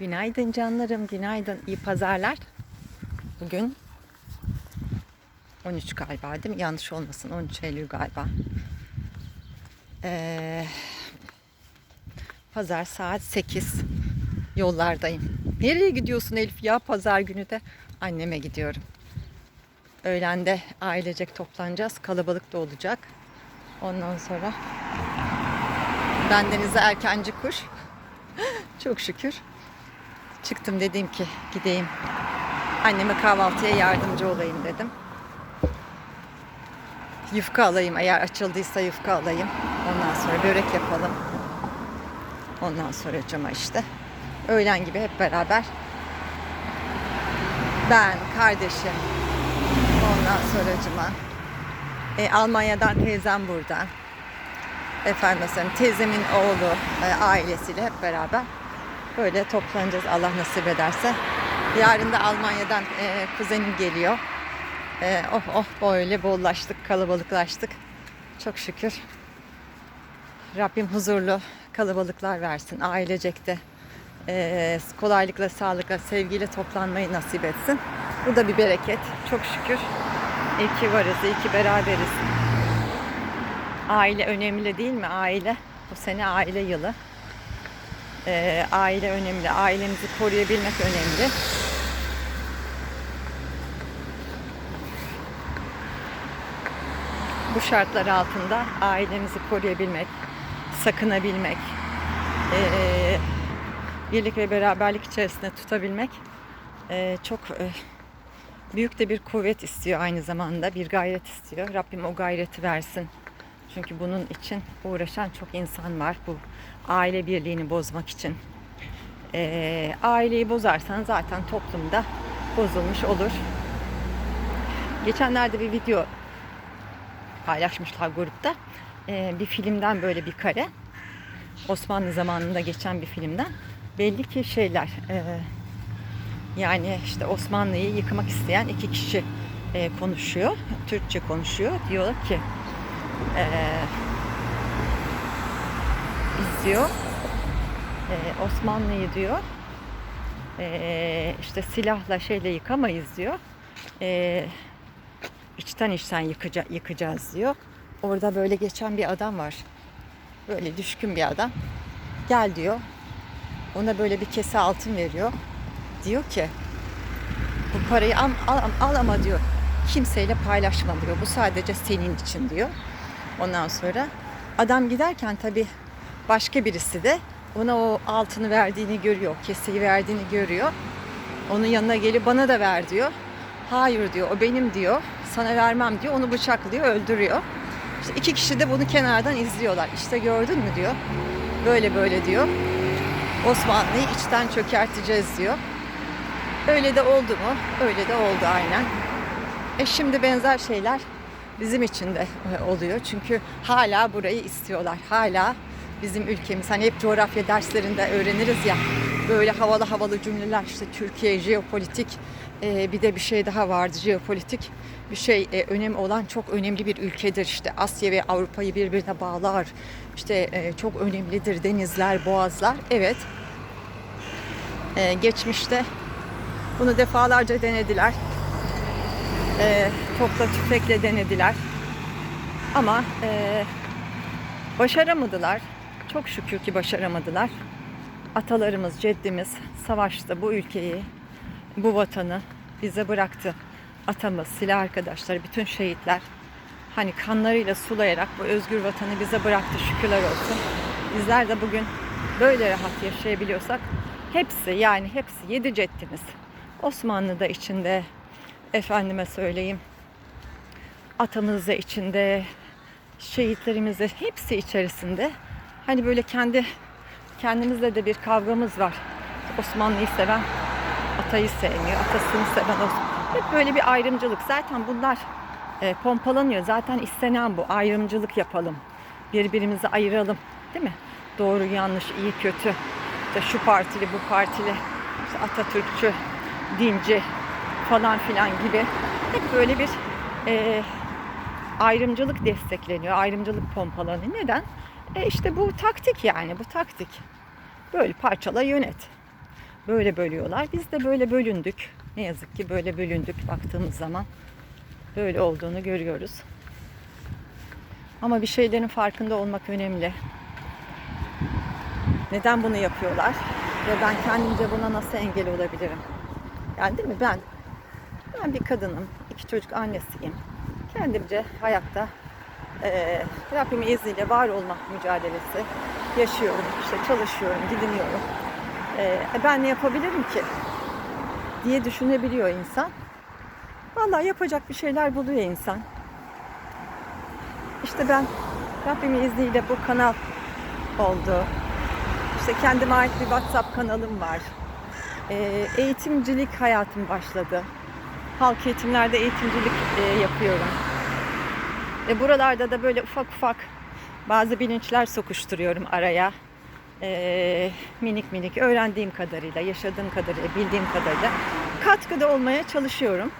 Günaydın canlarım, günaydın. İyi pazarlar. Bugün 13 galiba değil mi? Yanlış olmasın. 13 Eylül galiba. Ee, pazar saat 8. Yollardayım. Nereye gidiyorsun Elif ya pazar günü de? Anneme gidiyorum. Öğlende ailecek toplanacağız. Kalabalık da olacak. Ondan sonra ben denize erkenci kuş. Çok şükür. Çıktım dedim ki gideyim. Anneme kahvaltıya yardımcı olayım dedim. Yufka alayım eğer açıldıysa yufka alayım. Ondan sonra börek yapalım. Ondan sonra cama işte. Öğlen gibi hep beraber. Ben, kardeşim. Ondan sonra cama. E, Almanya'dan teyzem burada. Efendim mesela teyzemin oğlu e, ailesiyle hep beraber böyle toplanacağız Allah nasip ederse. Yarın da Almanya'dan e, kuzenim geliyor. E, oh oh böyle bollaştık, kalabalıklaştık. Çok şükür. Rabbim huzurlu kalabalıklar versin ailecekte. E, kolaylıkla, sağlıkla, sevgiyle toplanmayı nasip etsin. Bu da bir bereket. Çok şükür. İyi ki varız, iyi ki beraberiz. Aile önemli değil mi? Aile. Bu sene aile yılı. Ee, aile önemli. Ailemizi koruyabilmek önemli. Bu şartlar altında ailemizi koruyabilmek, sakınabilmek, ee, birlik ve beraberlik içerisinde tutabilmek ee, çok ee, büyük de bir kuvvet istiyor aynı zamanda. Bir gayret istiyor. Rabbim o gayreti versin. Çünkü bunun için uğraşan çok insan var bu aile birliğini bozmak için. Ee, aileyi bozarsan zaten toplumda bozulmuş olur. Geçenlerde bir video paylaşmışlar grupta. Ee, bir filmden böyle bir kare. Osmanlı zamanında geçen bir filmden. Belli ki şeyler e, yani işte Osmanlı'yı yıkmak isteyen iki kişi e, konuşuyor. Türkçe konuşuyor. Diyor ki e, biz diyor e, Osmanlı'yı diyor e, işte silahla şeyle yıkamayız diyor. E, içten içten yıkaca, yıkacağız diyor. Orada böyle geçen bir adam var. Böyle düşkün bir adam. Gel diyor. Ona böyle bir kese altın veriyor. Diyor ki bu parayı al, al, al ama diyor kimseyle paylaşma diyor. Bu sadece senin için diyor. Ondan sonra adam giderken tabi başka birisi de ona o altını verdiğini görüyor. Keseyi verdiğini görüyor. Onun yanına gelip bana da ver diyor. Hayır diyor o benim diyor. Sana vermem diyor. Onu bıçaklıyor öldürüyor. İşte iki kişi de bunu kenardan izliyorlar. İşte gördün mü diyor. Böyle böyle diyor. Osmanlı'yı içten çökerteceğiz diyor. Öyle de oldu mu? Öyle de oldu aynen. E şimdi benzer şeyler bizim için de e, oluyor. Çünkü hala burayı istiyorlar. Hala bizim ülkemiz. Hani hep coğrafya derslerinde öğreniriz ya. Böyle havalı havalı cümleler işte Türkiye jeopolitik e, bir de bir şey daha vardı jeopolitik bir şey e, önemli olan çok önemli bir ülkedir işte Asya ve Avrupa'yı birbirine bağlar işte e, çok önemlidir denizler boğazlar evet e, geçmişte bunu defalarca denediler e, topla tüfekle denediler ama e, başaramadılar çok şükür ki başaramadılar atalarımız ceddimiz savaşta bu ülkeyi bu vatanı bize bıraktı. Atamız, silah arkadaşları, bütün şehitler hani kanlarıyla sulayarak bu özgür vatanı bize bıraktı şükürler olsun. Bizler de bugün böyle rahat yaşayabiliyorsak hepsi yani hepsi yedi ceddimiz. Osmanlı da içinde efendime söyleyeyim atamız da içinde şehitlerimiz de hepsi içerisinde. Hani böyle kendi kendimizle de bir kavgamız var. Osmanlı'yı seven atayı sevmiyor, atasını seven Osmanlı. Hep böyle bir ayrımcılık. Zaten bunlar e, pompalanıyor. Zaten istenen bu. Ayrımcılık yapalım. Birbirimizi ayıralım. Değil mi? Doğru, yanlış, iyi, kötü. İşte şu partili, bu partili. İşte Atatürkçü, dinci falan filan gibi. Hep böyle bir e, ayrımcılık destekleniyor. Ayrımcılık pompalanıyor. Neden? E işte bu taktik yani. Bu taktik. Böyle parçala yönet. böyle bölüyorlar. Biz de böyle bölündük. Ne yazık ki böyle bölündük baktığımız zaman. Böyle olduğunu görüyoruz. Ama bir şeylerin farkında olmak önemli. Neden bunu yapıyorlar? Ve ben kendimce buna nasıl engel olabilirim? Yani değil mi? Ben ben bir kadınım. iki çocuk annesiyim. Kendimce hayatta eee Rabbimin izniyle var olmak mücadelesi yaşıyorum. İşte çalışıyorum, gidiniyorum. Eee, e ben ne yapabilirim ki? diye düşünebiliyor insan. Vallahi yapacak bir şeyler buluyor insan. İşte ben Rabbimin izniyle bu kanal oldu. İşte kendime ait bir WhatsApp kanalım var. Ee, eğitimcilik hayatım başladı. Halk eğitimlerde eğitimcilik e, yapıyorum. Ve buralarda da böyle ufak ufak bazı bilinçler sokuşturuyorum araya. Ee, minik minik öğrendiğim kadarıyla, yaşadığım kadarıyla, bildiğim kadarıyla katkıda olmaya çalışıyorum.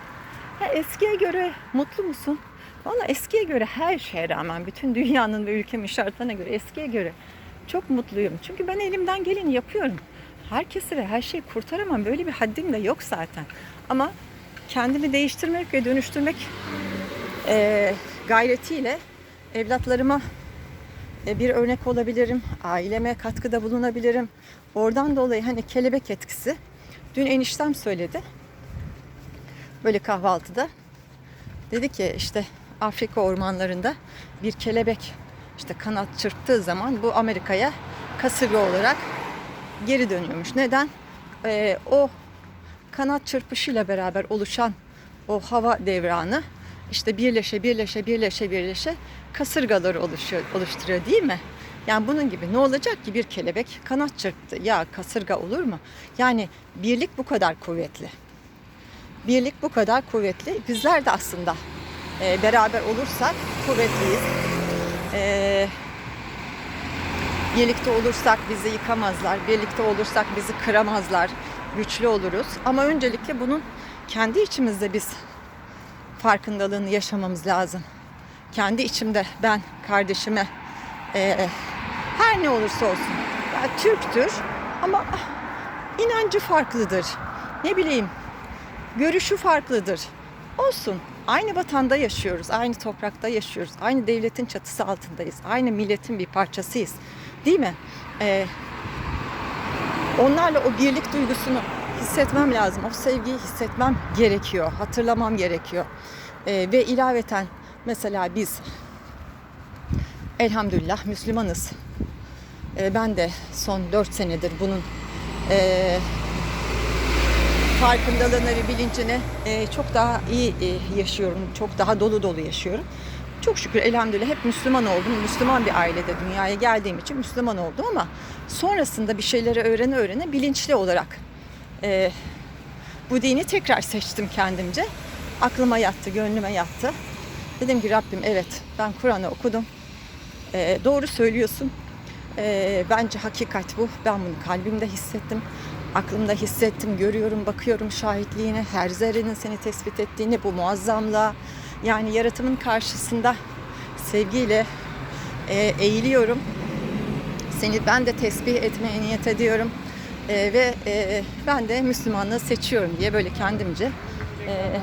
Ha, eskiye göre mutlu musun? Valla eskiye göre her şeye rağmen, bütün dünyanın ve ülkemin şartlarına göre eskiye göre çok mutluyum. Çünkü ben elimden geleni yapıyorum. Herkesi ve her şeyi kurtaramam. Böyle bir haddim de yok zaten. Ama kendimi değiştirmek ve dönüştürmek eee, gayretiyle evlatlarıma e, bir örnek olabilirim. Aileme katkıda bulunabilirim. Oradan dolayı hani kelebek etkisi. Dün eniştem söyledi. Böyle kahvaltıda. Dedi ki işte Afrika ormanlarında bir kelebek işte kanat çırptığı zaman bu Amerika'ya kasırga olarak geri dönüyormuş. Neden? Ee, o kanat çırpışıyla beraber oluşan o hava devranı işte birleşe birleşe birleşe birleşe kasırgaları oluşuyor, oluşturuyor değil mi? Yani bunun gibi ne olacak ki bir kelebek kanat çırptı. Ya kasırga olur mu? Yani birlik bu kadar kuvvetli. Birlik bu kadar kuvvetli. Bizler de aslında e, beraber olursak kuvvetliyiz. E, birlikte olursak bizi yıkamazlar. Birlikte olursak bizi kıramazlar. Güçlü oluruz. Ama öncelikle bunun kendi içimizde biz farkındalığını yaşamamız lazım. Kendi içimde ben kardeşime e, her ne olursa olsun ya Türktür ama inancı farklıdır. Ne bileyim görüşü farklıdır. Olsun. Aynı vatanda yaşıyoruz, aynı toprakta yaşıyoruz, aynı devletin çatısı altındayız, aynı milletin bir parçasıyız. Değil mi? Ee, onlarla o birlik duygusunu hissetmem lazım. O sevgiyi hissetmem gerekiyor, hatırlamam gerekiyor. Ee, ve ilaveten mesela biz elhamdülillah Müslümanız. Ee, ben de son 4 senedir bunun e, farkındalığını ve bilincini e, çok daha iyi e, yaşıyorum. Çok daha dolu dolu yaşıyorum. Çok şükür elhamdülillah hep Müslüman oldum. Müslüman bir ailede dünyaya geldiğim için Müslüman oldum ama sonrasında bir şeyleri öğrene öğrene bilinçli olarak e, bu dini tekrar seçtim kendimce. Aklıma yattı, gönlüme yattı. Dedim ki Rabbim evet ben Kur'an'ı okudum. E, doğru söylüyorsun. E, bence hakikat bu. Ben bunu kalbimde hissettim. Aklımda hissettim, görüyorum, bakıyorum şahitliğine, her zerrenin seni tespit ettiğini, bu muazzamlığa. Yani yaratımın karşısında sevgiyle e, eğiliyorum. Seni ben de tesbih etmeye niyet ediyorum. E, ve e, ben de Müslümanlığı seçiyorum diye böyle kendimce e,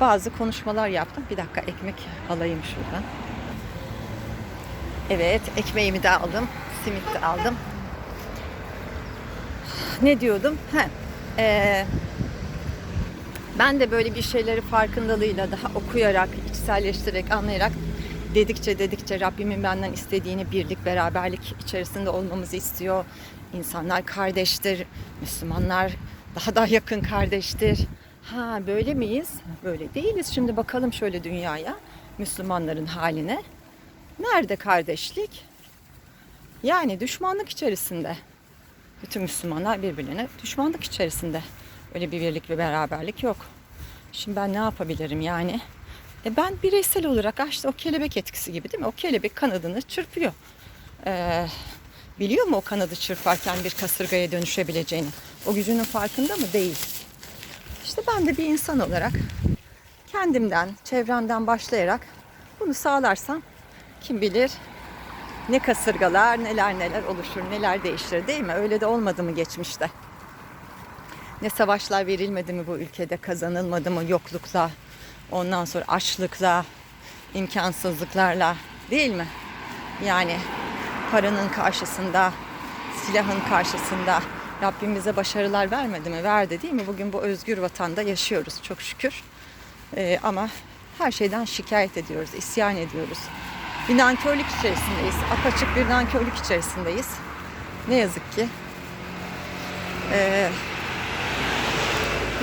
bazı konuşmalar yaptım. Bir dakika ekmek alayım şuradan. Evet ekmeğimi de aldım. Simit de aldım. Ne diyordum? He, e, ben de böyle bir şeyleri farkındalığıyla daha okuyarak, içselleştirerek, anlayarak dedikçe dedikçe Rabbimin benden istediğini birlik, beraberlik içerisinde olmamızı istiyor. İnsanlar kardeştir, Müslümanlar daha da yakın kardeştir. Ha böyle miyiz? Böyle değiliz. Şimdi bakalım şöyle dünyaya, Müslümanların haline. Nerede kardeşlik? Yani düşmanlık içerisinde. Bütün Müslümanlar birbirine düşmanlık içerisinde. Öyle bir birlik ve beraberlik yok. Şimdi ben ne yapabilirim yani? E ben bireysel olarak ah işte o kelebek etkisi gibi değil mi? O kelebek kanadını çırpıyor. Ee, biliyor mu o kanadı çırparken bir kasırgaya dönüşebileceğini? O gücünün farkında mı? Değil. İşte ben de bir insan olarak kendimden, çevremden başlayarak bunu sağlarsam kim bilir ne kasırgalar, neler neler oluşur, neler değişir değil mi? Öyle de olmadı mı geçmişte? Ne savaşlar verilmedi mi bu ülkede kazanılmadı mı yoklukla, ondan sonra açlıkla, imkansızlıklarla değil mi? Yani paranın karşısında, silahın karşısında Rabbim bize başarılar vermedi mi? Verdi değil mi? Bugün bu özgür vatanda yaşıyoruz çok şükür. Ee, ama her şeyden şikayet ediyoruz, isyan ediyoruz. Bir nankörlük içerisindeyiz. Apaçık bir nankörlük içerisindeyiz. Ne yazık ki. Ee,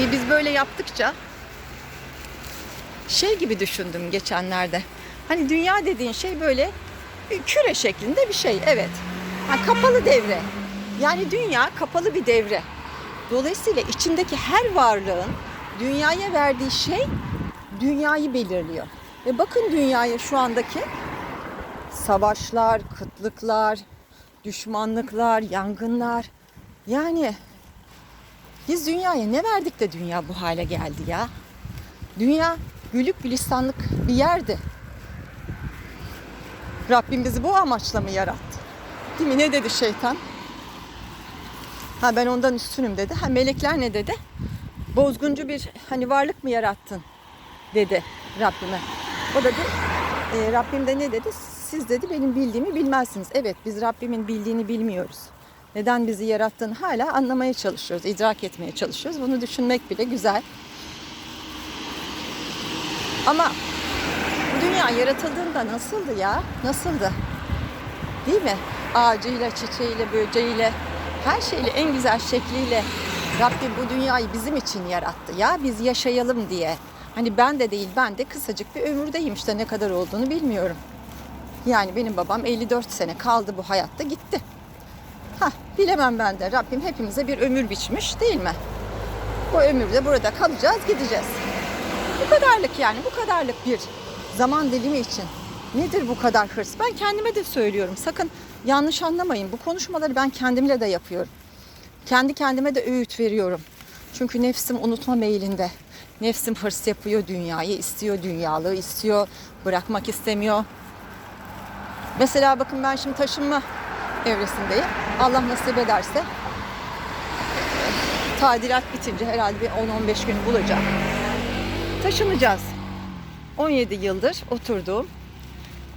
bir biz böyle yaptıkça şey gibi düşündüm geçenlerde. Hani dünya dediğin şey böyle bir küre şeklinde bir şey. Evet. Ha, kapalı devre. Yani dünya kapalı bir devre. Dolayısıyla içindeki her varlığın dünyaya verdiği şey dünyayı belirliyor. Ve bakın dünyaya şu andaki savaşlar, kıtlıklar, düşmanlıklar, yangınlar. Yani biz dünyaya ne verdik de dünya bu hale geldi ya? Dünya gülük gülistanlık bir yerdi. Rabbim bizi bu amaçla mı yarattı? Değil mi? Ne dedi şeytan? Ha ben ondan üstünüm dedi. Ha melekler ne dedi? Bozguncu bir hani varlık mı yarattın dedi Rabbime. O dedi, e, Rabbim de ne dedi? Siz dedi benim bildiğimi bilmezsiniz. Evet biz Rabbimin bildiğini bilmiyoruz. Neden bizi yarattığını hala anlamaya çalışıyoruz, idrak etmeye çalışıyoruz. Bunu düşünmek bile güzel. Ama bu dünya yaratıldığında nasıldı ya? Nasıldı? Değil mi? Ağacıyla, çiçeğiyle, böceğiyle, her şeyle en güzel şekliyle Rabbim bu dünyayı bizim için yarattı ya. Biz yaşayalım diye. Hani ben de değil ben de kısacık bir ömürdeyim işte ne kadar olduğunu bilmiyorum. Yani benim babam 54 sene kaldı bu hayatta gitti. Bilemem ben de Rabbim hepimize bir ömür biçmiş değil mi? Bu ömürde burada kalacağız gideceğiz. Bu kadarlık yani bu kadarlık bir zaman dilimi için. Nedir bu kadar hırs? Ben kendime de söylüyorum. Sakın yanlış anlamayın. Bu konuşmaları ben kendimle de yapıyorum. Kendi kendime de öğüt veriyorum. Çünkü nefsim unutma meyilinde. Nefsim hırs yapıyor dünyayı, istiyor dünyalığı, istiyor, bırakmak istemiyor. Mesela bakın ben şimdi taşınma evresindeyim. Allah nasip ederse tadilat bitince herhalde bir 10-15 gün bulacak. Taşınacağız. 17 yıldır oturduğum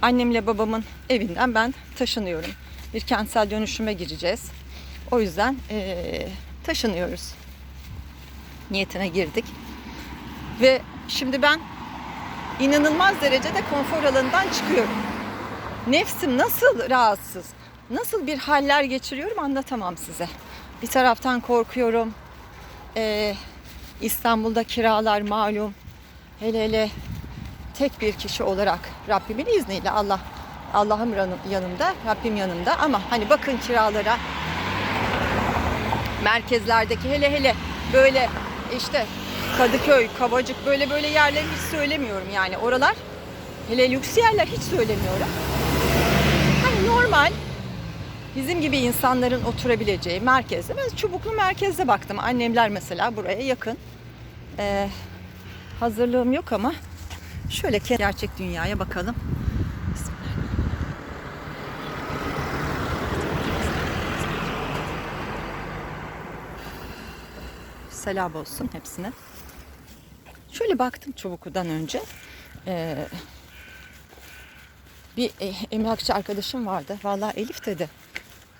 annemle babamın evinden ben taşınıyorum. Bir kentsel dönüşüme gireceğiz. O yüzden eee, taşınıyoruz. Niyetine girdik. Ve şimdi ben inanılmaz derecede konfor alanından çıkıyorum. Nefsim nasıl rahatsız, nasıl bir haller geçiriyorum anlatamam size. Bir taraftan korkuyorum. Ee, İstanbul'da kiralar malum. Hele hele tek bir kişi olarak Rabbimin izniyle Allah Allah'ım yanım- yanımda, Rabbim yanımda ama hani bakın kiralara merkezlerdeki hele hele böyle işte Kadıköy, Kavacık böyle böyle yerleri hiç söylemiyorum yani oralar hele lüks yerler hiç söylemiyorum. Hani normal bizim gibi insanların oturabileceği merkezde. Ben Çubuklu merkezde baktım. Annemler mesela buraya yakın. Ee, hazırlığım yok ama şöyle gerçek dünyaya bakalım. Selam olsun hepsine. Şöyle baktım Çubuklu'dan önce. Ee, bir e, emlakçı arkadaşım vardı. Vallahi Elif dedi.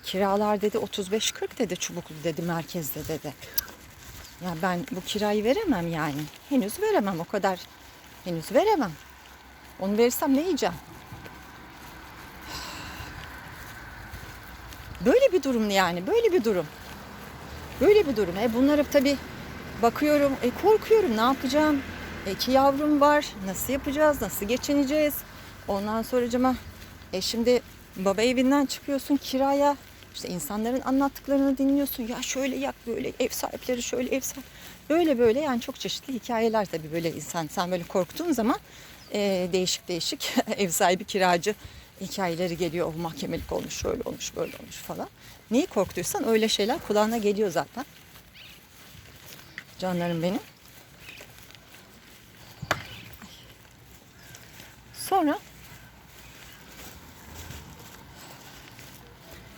Kiralar dedi 35-40 dedi Çubuklu dedi merkezde dedi. Ya ben bu kirayı veremem yani. Henüz veremem o kadar. Henüz veremem. Onu verirsem ne yiyeceğim? Böyle bir durum yani. Böyle bir durum. Böyle bir durum. E bunlara tabii bakıyorum. E korkuyorum. Ne yapacağım? E, iki yavrum var. Nasıl yapacağız? Nasıl geçineceğiz? Ondan sonracıma e şimdi baba evinden çıkıyorsun kiraya. İşte insanların anlattıklarını dinliyorsun. Ya şöyle yap böyle ev sahipleri şöyle ev sahibi. Böyle böyle yani çok çeşitli hikayeler tabii böyle insan. Sen böyle korktuğun zaman e, değişik değişik ev sahibi kiracı hikayeleri geliyor. O mahkemelik olmuş şöyle olmuş böyle olmuş falan. Neyi korktuysan öyle şeyler kulağına geliyor zaten. Canlarım benim. Sonra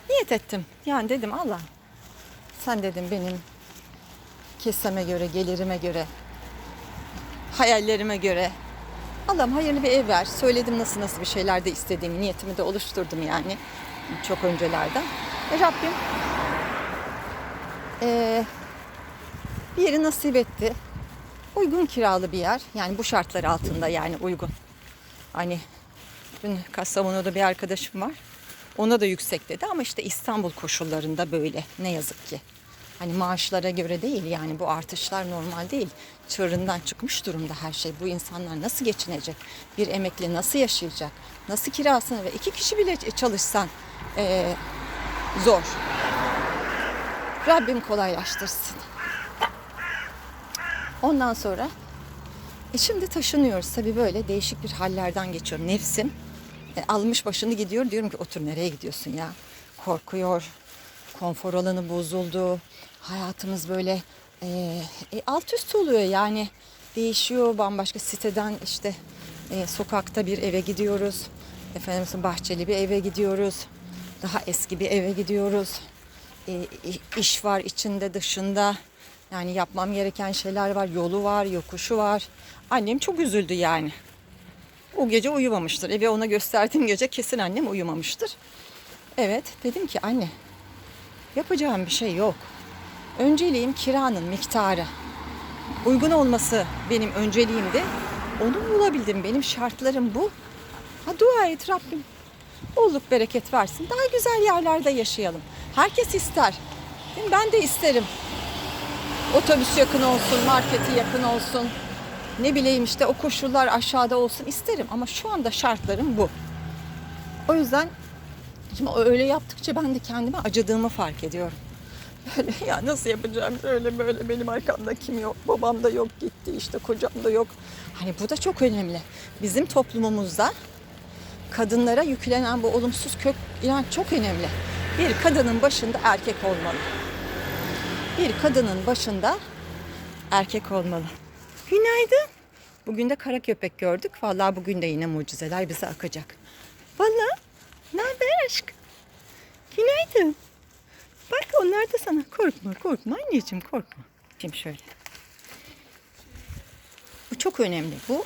niyet ettim. Yani dedim Allah sen dedim benim keseme göre, gelirime göre, hayallerime göre. Allah'ım hayırlı bir ev ver. Söyledim nasıl nasıl bir şeyler de istediğimi, niyetimi de oluşturdum yani. Çok öncelerden. E Rabbim eee, bir yeri nasip etti. Uygun kiralı bir yer. Yani bu şartlar altında yani uygun. Hani dün Kastamonu'da bir arkadaşım var. Ona da yüksek dedi ama işte İstanbul koşullarında böyle ne yazık ki. Hani maaşlara göre değil yani bu artışlar normal değil. Çığırından çıkmış durumda her şey. Bu insanlar nasıl geçinecek? Bir emekli nasıl yaşayacak? Nasıl kirasını ve iki kişi bile çalışsan eee, zor. Rabbim kolaylaştırsın. Ondan sonra e şimdi taşınıyoruz tabii böyle değişik bir hallerden geçiyorum. Nefsim e, almış başını gidiyor diyorum ki otur nereye gidiyorsun ya? Korkuyor. Konfor alanı bozuldu. Hayatımız böyle e, e, alt üst oluyor yani. Değişiyor bambaşka siteden işte e, sokakta bir eve gidiyoruz. Efendim bahçeli bir eve gidiyoruz. Daha eski bir eve gidiyoruz. E, iş var içinde dışında. Yani yapmam gereken şeyler var. Yolu var, yokuşu var. Annem çok üzüldü yani. O gece uyumamıştır. Eve ona gösterdiğim gece kesin annem uyumamıştır. Evet dedim ki anne yapacağım bir şey yok. Önceliğim kiranın miktarı. Uygun olması benim önceliğimdi. Onu bulabildim. Benim şartlarım bu. Ha dua et Rabbim. Bolluk bereket versin. Daha güzel yerlerde yaşayalım. Herkes ister. Ben de isterim. Otobüs yakın olsun, marketi yakın olsun. Ne bileyim işte o koşullar aşağıda olsun isterim. Ama şu anda şartlarım bu. O yüzden şimdi öyle yaptıkça ben de kendime acıdığımı fark ediyorum. Böyle ya nasıl yapacağım öyle böyle benim arkamda kim yok babam da yok gitti işte kocam da yok. Hani bu da çok önemli. Bizim toplumumuzda kadınlara yüklenen bu olumsuz kök inanç çok önemli. Bir kadının başında erkek olmalı. Bir kadının başında erkek olmalı. Günaydın. Bugün de kara köpek gördük. Vallahi bugün de yine mucizeler bize akacak. Vallahi ne haber aşk? Günaydın. Bak onlar da sana korkma korkma anneciğim korkma. Şimdi şöyle. Bu çok önemli. Bu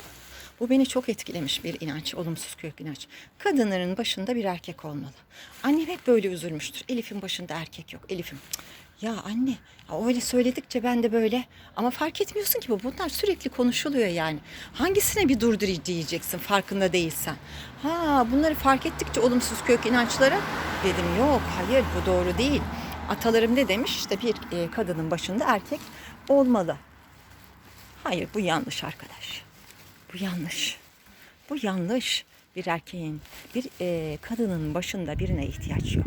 bu beni çok etkilemiş bir inanç, olumsuz kök inanç. Kadınların başında bir erkek olmalı. Annem hep böyle üzülmüştür. Elif'in başında erkek yok. Elif'im. "Cık, Ya anne, öyle söyledikçe ben de böyle ama fark etmiyorsun ki bu. Bunlar sürekli konuşuluyor yani. Hangisine bir durdur diyeceksin farkında değilsen. Ha bunları fark ettikçe olumsuz kök inançlara dedim yok hayır bu doğru değil. Atalarım ne demiş? İşte bir e, kadının başında erkek olmalı. Hayır bu yanlış arkadaş. Bu yanlış. Bu yanlış. Bir erkeğin, bir e, kadının başında birine ihtiyaç yok.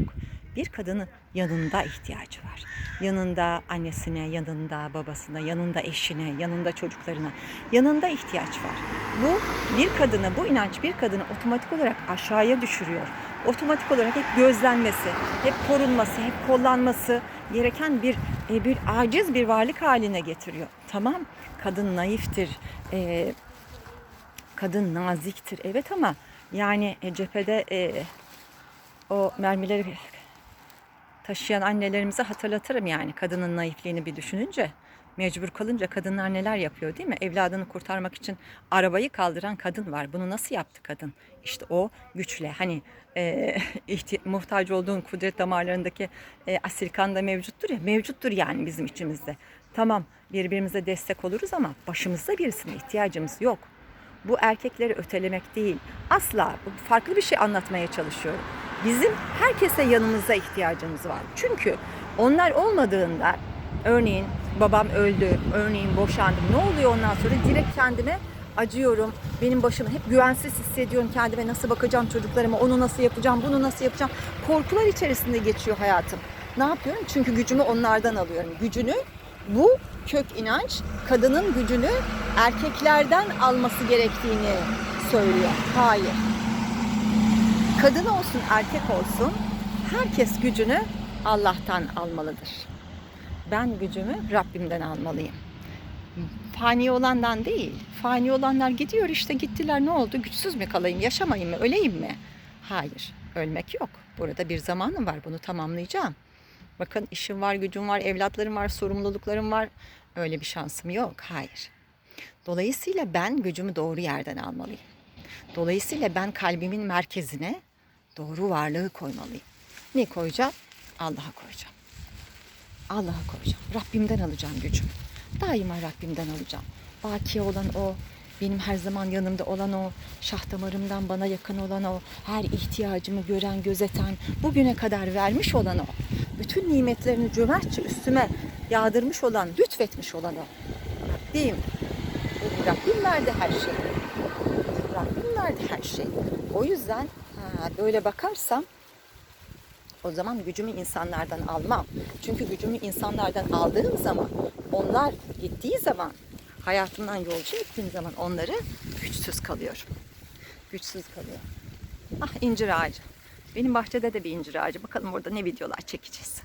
Bir kadının yanında ihtiyacı var. Yanında annesine, yanında babasına, yanında eşine, yanında çocuklarına, yanında ihtiyaç var. Bu bir kadını, bu inanç bir kadını otomatik olarak aşağıya düşürüyor. Otomatik olarak hep gözlenmesi, hep korunması, hep kollanması gereken bir e, bir aciz bir varlık haline getiriyor. Tamam, kadın naiftir, e, kadın naziktir evet ama yani e, cephede o mermileri taşıyan annelerimize hatırlatırım yani kadının naifliğini bir düşününce mecbur kalınca kadınlar neler yapıyor değil mi? Evladını kurtarmak için arabayı kaldıran kadın var. Bunu nasıl yaptı kadın? İşte o güçle hani e, muhtaç olduğun kudret damarlarındaki e, asil kan da mevcuttur ya mevcuttur yani bizim içimizde. Tamam birbirimize destek oluruz ama başımızda birisine ihtiyacımız yok. Bu erkekleri ötelemek değil. Asla farklı bir şey anlatmaya çalışıyorum. Bizim herkese yanımızda ihtiyacımız var. Çünkü onlar olmadığında örneğin babam öldü, örneğin boşandım. Ne oluyor ondan sonra? Direkt kendime acıyorum. Benim başım hep güvensiz hissediyorum kendime. Nasıl bakacağım çocuklarıma, onu nasıl yapacağım, bunu nasıl yapacağım. Korkular içerisinde geçiyor hayatım. Ne yapıyorum? Çünkü gücümü onlardan alıyorum. Gücünü bu kök inanç kadının gücünü erkeklerden alması gerektiğini söylüyor. Hayır. Kadın olsun, erkek olsun herkes gücünü Allah'tan almalıdır. Ben gücümü Rabbimden almalıyım. Fani olandan değil. Fani olanlar gidiyor işte gittiler ne oldu? Güçsüz mü kalayım, yaşamayayım mı, öleyim mi? Hayır, ölmek yok. Burada bir zamanım var bunu tamamlayacağım. Bakın işim var, gücüm var, evlatlarım var, sorumluluklarım var. Öyle bir şansım yok. Hayır. Dolayısıyla ben gücümü doğru yerden almalıyım. Dolayısıyla ben kalbimin merkezine doğru varlığı koymalıyım. Ne koyacağım? Allah'a koyacağım. Allah'a koyacağım. Rabbimden alacağım gücümü. Daima Rabbimden alacağım. Baki olan o, benim her zaman yanımda olan o, şah damarımdan bana yakın olan o, her ihtiyacımı gören, gözeten, bugüne kadar vermiş olan o, bütün nimetlerini cömertçe üstüme yağdırmış olan, lütfetmiş olan o. Rabbim, Rabbim verdi her şeyi. Rabbim verdi her şeyi. O yüzden ha, böyle bakarsam o zaman gücümü insanlardan almam. Çünkü gücümü insanlardan aldığım zaman, onlar gittiği zaman, hayatımdan yolcu ettiğim zaman onları güçsüz kalıyorum. Güçsüz kalıyorum. Ah incir ağacı. Benim bahçede de bir incir ağacı. Bakalım orada ne videolar çekeceğiz.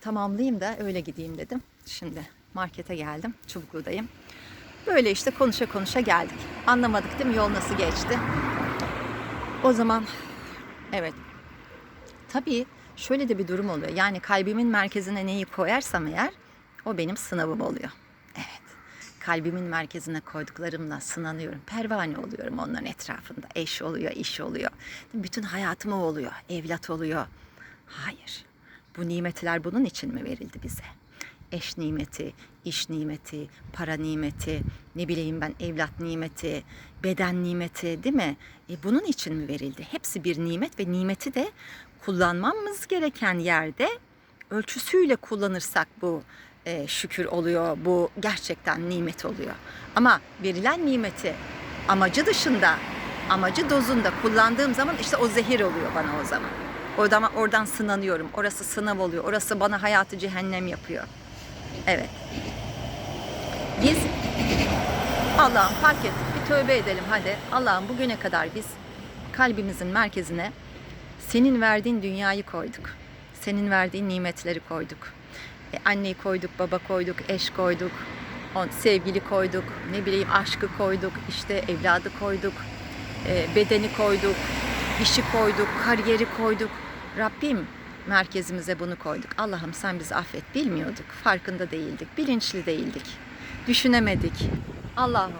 Tamamlayayım da öyle gideyim dedim. Şimdi markete geldim. Çubuklu'dayım. Böyle işte konuşa konuşa geldik. Anlamadık değil mi yol nasıl geçti? O zaman evet Tabii şöyle de bir durum oluyor. Yani kalbimin merkezine neyi koyarsam eğer o benim sınavım oluyor. Evet. Kalbimin merkezine koyduklarımla sınanıyorum. Pervane oluyorum onların etrafında. Eş oluyor, iş oluyor. Bütün hayatım o oluyor. Evlat oluyor. Hayır. Bu nimetler bunun için mi verildi bize? Eş nimeti, iş nimeti, para nimeti, ne bileyim ben evlat nimeti, beden nimeti değil mi? E bunun için mi verildi? Hepsi bir nimet ve nimeti de kullanmamız gereken yerde ölçüsüyle kullanırsak bu e, şükür oluyor. Bu gerçekten nimet oluyor. Ama verilen nimeti amacı dışında, amacı dozunda kullandığım zaman işte o zehir oluyor bana o zaman. Oradan, oradan sınanıyorum. Orası sınav oluyor. Orası bana hayatı cehennem yapıyor. Evet. Biz Allah'ım fark ettik. Tövbe edelim hadi. Allah'ım bugüne kadar biz kalbimizin merkezine senin verdiğin dünyayı koyduk. Senin verdiğin nimetleri koyduk. E, anneyi koyduk, baba koyduk, eş koyduk, sevgili koyduk, ne bileyim aşkı koyduk, işte evladı koyduk, e, bedeni koyduk, işi koyduk, kariyeri koyduk. Rabbim merkezimize bunu koyduk. Allah'ım sen bizi affet. Bilmiyorduk, farkında değildik, bilinçli değildik, düşünemedik. Allah'ım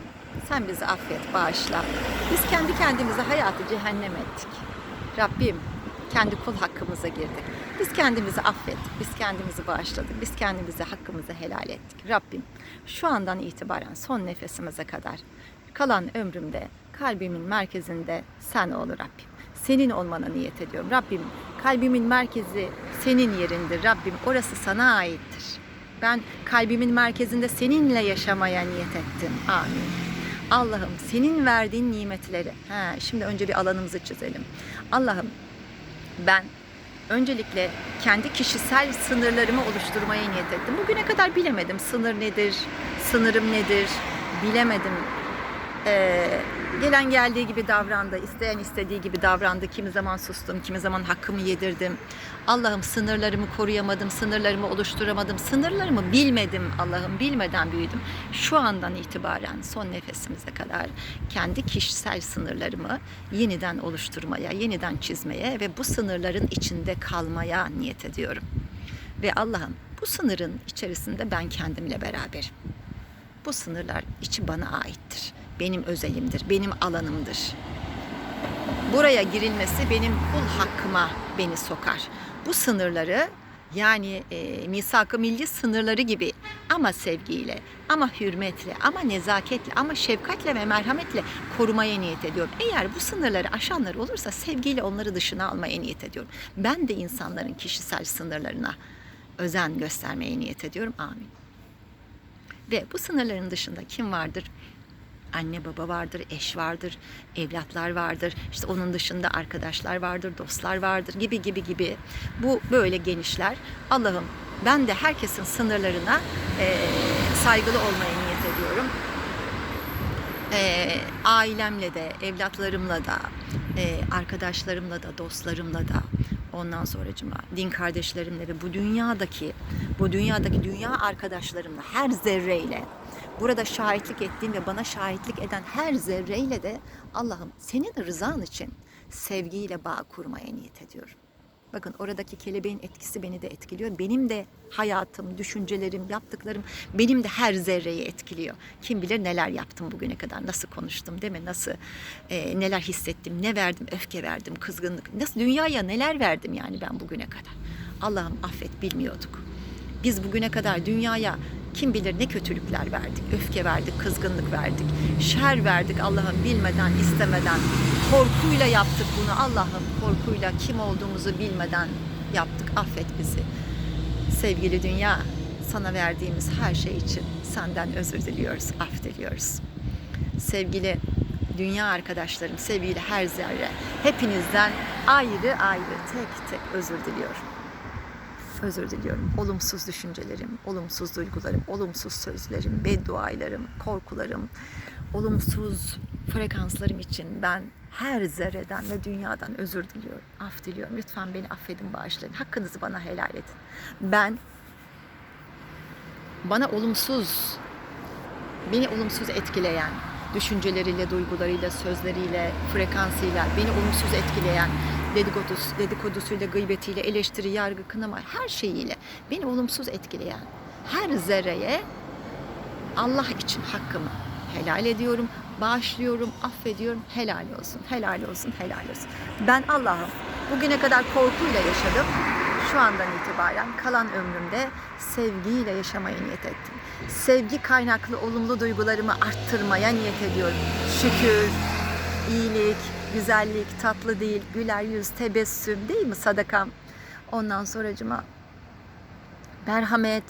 sen bizi affet, bağışla. Biz kendi kendimize hayatı cehennem ettik. Rabbim kendi kul hakkımıza girdik. Biz kendimizi affettik, biz kendimizi bağışladık, biz kendimize hakkımızı helal ettik. Rabbim şu andan itibaren son nefesimize kadar kalan ömrümde kalbimin merkezinde sen ol Rabbim. Senin olmana niyet ediyorum. Rabbim kalbimin merkezi senin yerindir. Rabbim orası sana aittir. Ben kalbimin merkezinde seninle yaşamaya niyet ettim. Amin. Allah'ım senin verdiğin nimetleri. Ha, şimdi önce bir alanımızı çizelim. Allah'ım ben öncelikle kendi kişisel sınırlarımı oluşturmaya niyet ettim. Bugüne kadar bilemedim sınır nedir, sınırım nedir bilemedim. Ee, gelen geldiği gibi davrandı, isteyen istediği gibi davrandı. Kimi zaman sustum, kimi zaman hakkımı yedirdim. Allah'ım sınırlarımı koruyamadım, sınırlarımı oluşturamadım, sınırlarımı bilmedim Allah'ım, bilmeden büyüdüm. Şu andan itibaren son nefesimize kadar kendi kişisel sınırlarımı yeniden oluşturmaya, yeniden çizmeye ve bu sınırların içinde kalmaya niyet ediyorum. Ve Allah'ım bu sınırın içerisinde ben kendimle beraberim. Bu sınırlar içi bana aittir. Benim özelimdir, benim alanımdır. Buraya girilmesi benim kul hakkıma beni sokar. Bu sınırları yani e, misak-ı milli sınırları gibi ama sevgiyle, ama hürmetle, ama nezaketle, ama şefkatle ve merhametle korumaya niyet ediyorum. Eğer bu sınırları aşanlar olursa sevgiyle onları dışına almaya niyet ediyorum. Ben de insanların kişisel sınırlarına özen göstermeye niyet ediyorum. Amin. Ve bu sınırların dışında kim vardır? Anne baba vardır, eş vardır, evlatlar vardır. İşte onun dışında arkadaşlar vardır, dostlar vardır gibi gibi gibi. Bu böyle genişler. Allah'ım ben de herkesin sınırlarına e, saygılı olmaya niyet ediyorum. E, ailemle de, evlatlarımla da, e, arkadaşlarımla da, dostlarımla da, ondan sonracıma din kardeşlerimle ve bu dünyadaki bu dünyadaki dünya arkadaşlarımla her zerreyle burada şahitlik ettiğim ve bana şahitlik eden her zerreyle de Allah'ım senin rızan için sevgiyle bağ kurmaya niyet ediyorum. Bakın oradaki kelebeğin etkisi beni de etkiliyor. Benim de hayatım, düşüncelerim, yaptıklarım benim de her zerreyi etkiliyor. Kim bilir neler yaptım bugüne kadar, nasıl konuştum değil mi? Nasıl e, neler hissettim, ne verdim, öfke verdim, kızgınlık. Nasıl dünyaya neler verdim yani ben bugüne kadar. Allah'ım affet bilmiyorduk. Biz bugüne kadar dünyaya kim bilir ne kötülükler verdik. Öfke verdik, kızgınlık verdik, şer verdik Allah'ım bilmeden, istemeden. Korkuyla yaptık bunu Allah'ım. Korkuyla kim olduğumuzu bilmeden yaptık. Affet bizi. Sevgili dünya, sana verdiğimiz her şey için senden özür diliyoruz, af diliyoruz. Sevgili dünya arkadaşlarım, sevgili her zerre, hepinizden ayrı ayrı tek tek özür diliyorum özür diliyorum. Olumsuz düşüncelerim, olumsuz duygularım, olumsuz sözlerim, beddualarım, korkularım, olumsuz frekanslarım için ben her zerreden ve dünyadan özür diliyorum. Af diliyorum. Lütfen beni affedin, bağışlayın. Hakkınızı bana helal edin. Ben bana olumsuz, beni olumsuz etkileyen, düşünceleriyle, duygularıyla, sözleriyle, frekansıyla beni olumsuz etkileyen, dedikodus, dedikodusuyla, gıybetiyle, eleştiri, yargı, kınama, her şeyiyle beni olumsuz etkileyen her zerreye Allah için hakkımı helal ediyorum, bağışlıyorum, affediyorum. Helal olsun, helal olsun, helal olsun. Ben Allah'ım bugüne kadar korkuyla yaşadım. Şu andan itibaren kalan ömrümde sevgiyle yaşamaya niyet ettim. Sevgi kaynaklı olumlu duygularımı arttırmaya niyet ediyorum. Şükür, iyilik, güzellik, tatlı değil, güler yüz, tebessüm değil mi sadakam? Ondan sonracıma merhamet,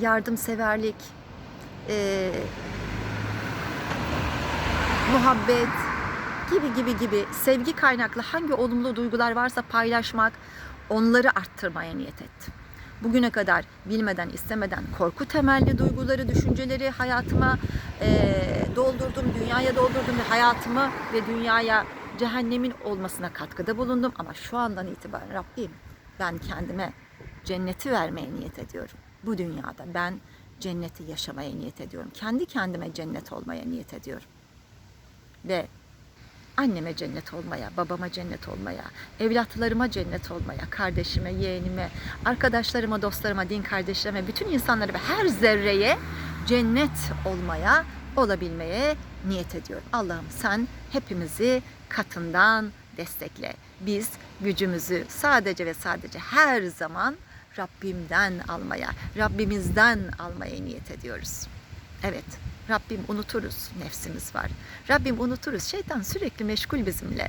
yardımseverlik, eee muhabbet gibi gibi gibi sevgi kaynaklı hangi olumlu duygular varsa paylaşmak, onları arttırmaya niyet ettim. Bugüne kadar bilmeden istemeden korku temelli duyguları, düşünceleri hayatıma eee, doldurdum, dünyaya doldurdum ve hayatımı ve dünyaya cehennemin olmasına katkıda bulundum. Ama şu andan itibaren Rabbim ben kendime cenneti vermeye niyet ediyorum. Bu dünyada ben cenneti yaşamaya niyet ediyorum. Kendi kendime cennet olmaya niyet ediyorum ve anneme cennet olmaya, babama cennet olmaya, evlatlarıma cennet olmaya, kardeşime, yeğenime, arkadaşlarıma, dostlarıma, din kardeşlerime, bütün insanlara ve her zerreye cennet olmaya, olabilmeye niyet ediyorum. Allah'ım sen hepimizi katından destekle. Biz gücümüzü sadece ve sadece her zaman Rabbimden almaya, Rabbimizden almaya niyet ediyoruz. Evet, Rabbim unuturuz nefsimiz var. Rabbim unuturuz. Şeytan sürekli meşgul bizimle.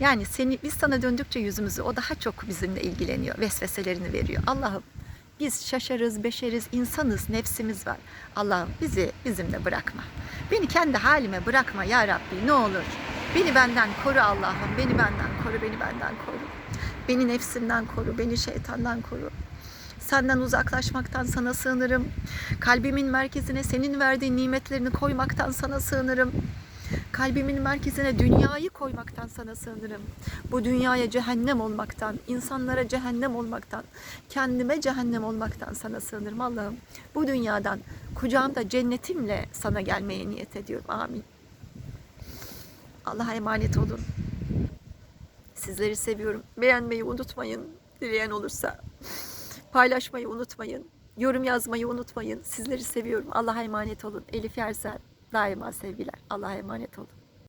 Yani seni biz sana döndükçe yüzümüzü o daha çok bizimle ilgileniyor. Vesveselerini veriyor. Allah'ım biz şaşarız, beşeriz, insanız, nefsimiz var. Allah'ım bizi bizimle bırakma. Beni kendi halime bırakma ya Rabbi ne olur. Beni benden koru Allah'ım. Beni benden koru, beni benden koru. Beni nefsimden koru, beni şeytandan koru. Senden uzaklaşmaktan sana sığınırım. Kalbimin merkezine senin verdiğin nimetlerini koymaktan sana sığınırım. Kalbimin merkezine dünyayı koymaktan sana sığınırım. Bu dünyaya cehennem olmaktan, insanlara cehennem olmaktan, kendime cehennem olmaktan sana sığınırım Allah'ım. Bu dünyadan kucağımda cennetimle sana gelmeye niyet ediyorum. Amin. Allah'a emanet olun. Sizleri seviyorum. Beğenmeyi unutmayın. Dileyen olursa. Paylaşmayı unutmayın. Yorum yazmayı unutmayın. Sizleri seviyorum. Allah'a emanet olun. Elif Yersel. Daima sevgiler. Allah'a emanet olun.